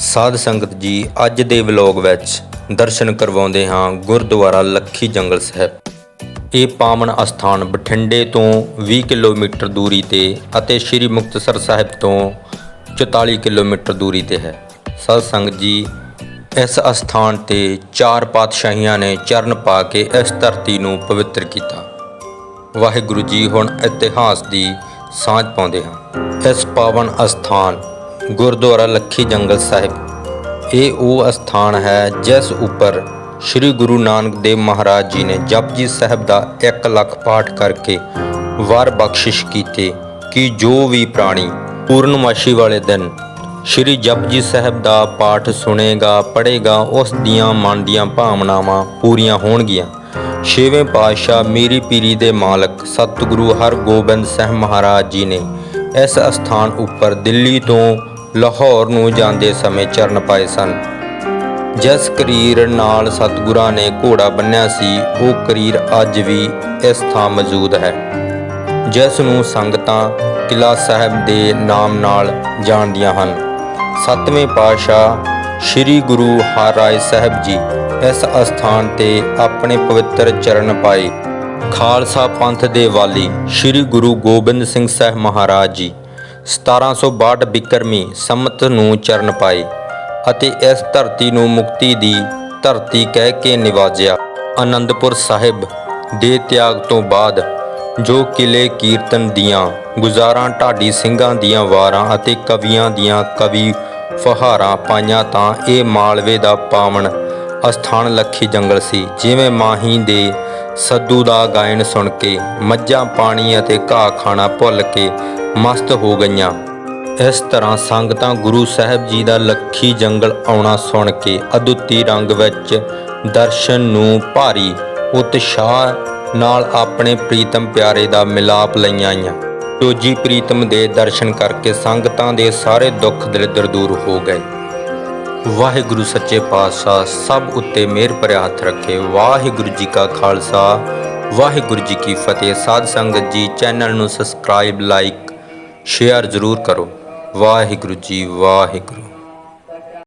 ਸਾਧ ਸੰਗਤ ਜੀ, ਅੱਜ ਦੇ ਵਲੋਗ ਵਿੱਚ ਦਰਸ਼ਨ ਕਰਵਾਉਂਦੇ ਹਾਂ ਗੁਰਦੁਆਰਾ ਲੱਖੀ ਜੰਗਲ ਸਾਹਿਬ। ਇਹ ਪਾਵਨ ਅਸਥਾਨ ਬਠਿੰਡੇ ਤੋਂ 20 ਕਿਲੋਮੀਟਰ ਦੂਰੀ ਤੇ ਅਤੇ ਸ੍ਰੀ ਮੁਕਤਸਰ ਸਾਹਿਬ ਤੋਂ 44 ਕਿਲੋਮੀਟਰ ਦੂਰੀ ਤੇ ਹੈ। ਸਾਧ ਸੰਗਤ ਜੀ, ਇਸ ਅਸਥਾਨ ਤੇ ਚਾਰ ਪਾਤਸ਼ਾਹੀਆਂ ਨੇ ਚਰਨ ਪਾ ਕੇ ਇਸ ਧਰਤੀ ਨੂੰ ਪਵਿੱਤਰ ਕੀਤਾ। ਵਾਹਿਗੁਰੂ ਜੀ, ਹੁਣ ਇਤਿਹਾਸ ਦੀ ਸਾਂਝ ਪਾਉਂਦੇ ਹਾਂ। ਇਸ ਪਾਵਨ ਅਸਥਾਨ ਗੁਰਦੁਆਰਾ ਲੱਖੀ ਜੰਗਲ ਸਾਹਿਬ। ਇਹ ਉਹ ਅਸਥਾਨ ਹੈ ਜਿਸ ਉੱਪਰ ਸ੍ਰੀ ਗੁਰੂ ਨਾਨਕ ਦੇਵ ਮਹਾਰਾਜ ਜੀ ਨੇ ਜਪਜੀ ਸਾਹਿਬ ਦਾ 1 ਲੱਖ ਪਾਠ ਕਰਕੇ ਵਾਰ ਬਖਸ਼ਿਸ਼ ਕੀਤੇ ਕਿ ਜੋ ਵੀ ਪ੍ਰਾਣੀ ਪੂਰਨਮਾਸ਼ੀ ਵਾਲੇ ਦਿਨ ਸ੍ਰੀ ਜਪਜੀ ਸਾਹਿਬ ਦਾ ਪਾਠ ਸੁਣੇਗਾ, ਪੜ੍ਹੇਗਾ, ਉਸ ਦੀਆਂ ਮਨ ਦੀਆਂ ਭਾਵਨਾਵਾਂ ਪੂਰੀਆਂ ਹੋਣਗੀਆਂ। ਛੇਵੇਂ ਪਾਤਸ਼ਾਹ ਮੀਰੀ ਪੀਰੀ ਦੇ ਮਾਲਕ ਸਤਿਗੁਰੂ ਹਰਗੋਬਿੰਦ ਸਾਹਿਬ ਮਹਾਰਾਜ ਜੀ ਨੇ ਇਸ ਅਸਥਾਨ ਉੱਪਰ ਦਿੱਲੀ ਤੋਂ ਲਾਹੌਰ ਨੂੰ ਜਾਂਦੇ ਸਮੇਂ ਚਰਨ ਪਾਏ ਸਨ। ਜਿਸ ਕਰੀਰ ਨਾਲ ਸਤਿਗੁਰਾਂ ਨੇ ਘੋੜਾ ਬੰਨਿਆ ਸੀ, ਉਹ ਕਰੀਰ ਅੱਜ ਵੀ ਇਸ ਥਾਂ ਮੌਜੂਦ ਹੈ। ਜਿਸ ਨੂੰ ਸੰਗਤਾਂ ਕਿਲਾ ਸਾਹਿਬ ਦੇ ਨਾਮ ਨਾਲ ਜਾਣਦੀਆਂ ਹਨ। ਸੱਤਵੇਂ ਪਾਤਸ਼ਾਹ ਸ੍ਰੀ ਗੁਰੂ ਹਰਿਰਾਏ ਸਾਹਿਬ ਜੀ ਇਸ ਅਸਥਾਨ ਤੇ ਆਪਣੇ ਪਵਿੱਤਰ ਚਰਨ ਪਾਏ। ਖਾਲਸਾ ਪੰਥ ਦੇ ਵਾਲੀ ਸ੍ਰੀ ਗੁਰੂ ਗੋਬਿੰਦ ਸਿੰਘ ਸਾਹਿਬ ਮਹਾਰਾਜ ਜੀ 1762 ਬਿਕਰਮੀ ਸੰਮਤ ਨੂੰ ਚਰਨ ਪਾਏ ਅਤੇ ਇਸ ਧਰਤੀ ਨੂੰ ਮੁਕਤੀ ਦੀ ਧਰਤੀ ਕਹਿ ਕੇ ਨਿਵਾਜਿਆ। ਆਨੰਦਪੁਰ ਸਾਹਿਬ ਦੇ ਤਿਆਗ ਤੋਂ ਬਾਅਦ ਜੋ ਕਿਲੇ ਕੀਰਤਨ ਦੀਆਂ ਗੁਜ਼ਾਰਾਂ, ਢਾਡੀ ਸਿੰਘਾਂ ਦੀਆਂ ਵਾਰਾਂ ਅਤੇ ਕਵੀਆਂ ਦੀਆਂ ਕਵੀ ਫਹਾਰਾਂ ਪਾਈਆਂ ਤਾਂ ਇਹ ਮਾਲਵੇ ਦਾ ਪਾਵਨ ਅਸਥਾਨ ਲੱਖੀ ਜੰਗਲ ਸੀ। ਜਿਵੇਂ ਮਾਹੀ ਦੇ ਸੱਦੂ ਦਾ ਗਾਇਨ ਸੁਣ ਕੇ, ਮੱਝਾਂ ਪਾਣੀ ਅਤੇ ਘਾਹ ਖਾਣਾ ਭੁੱਲ ਕੇ ਮਸਤ ਹੋ ਗਈਆਂ। ਇਸ ਤਰ੍ਹਾਂ ਸੰਗਤਾਂ ਗੁਰੂ ਸਾਹਿਬ ਜੀ ਦਾ ਲੱਖੀ ਜੰਗਲ ਆਉਣਾ ਸੁਣ ਕੇ ਅਦੁੱਤੀ ਰੰਗ ਵਿੱਚ ਦਰਸ਼ਨ ਨੂੰ ਭਾਰੀ ਉਤਸ਼ਾਹ ਨਾਲ ਆਪਣੇ ਪ੍ਰੀਤਮ ਪਿਆਰੇ ਦਾ ਮਿਲਾਪ ਲਈਆਂ ਆਈਆਂ। ਜੋਜੀ ਪ੍ਰੀਤਮ ਦੇ ਦਰਸ਼ਨ ਕਰਕੇ ਸੰਗਤਾਂ ਦੇ ਸਾਰੇ ਦੁੱਖ ਦਲਿੱਦਰ ਦੂਰ ਹੋ ਗਏ। ਵਾਹਿਗੁਰੂ ਸੱਚੇ ਪਾਤਸ਼ਾਹ, ਸਭ ਉੱਤੇ ਮਿਹਰ ਭਰਿਆ ਹੱਥ ਰੱਖੇ। ਵਾਹਿਗੁਰੂ ਜੀ ਕਾ ਖਾਲਸਾ, ਵਾਹਿਗੁਰੂ ਜੀ ਕੀ ਫਤਿਹ। ਸਾਧ ਸੰਗਤ ਜੀ, ਚੈਨਲ ਨੂੰ ਸਬਸਕ੍ਰਾਈਬ, ਲਾਈਕ ਸ਼ੇਅਰ ਜ਼ਰੂਰ ਕਰੋ। ਵਾਹਿਗੁਰੂ ਜੀ ਵਾਹਿਗੁਰੂ।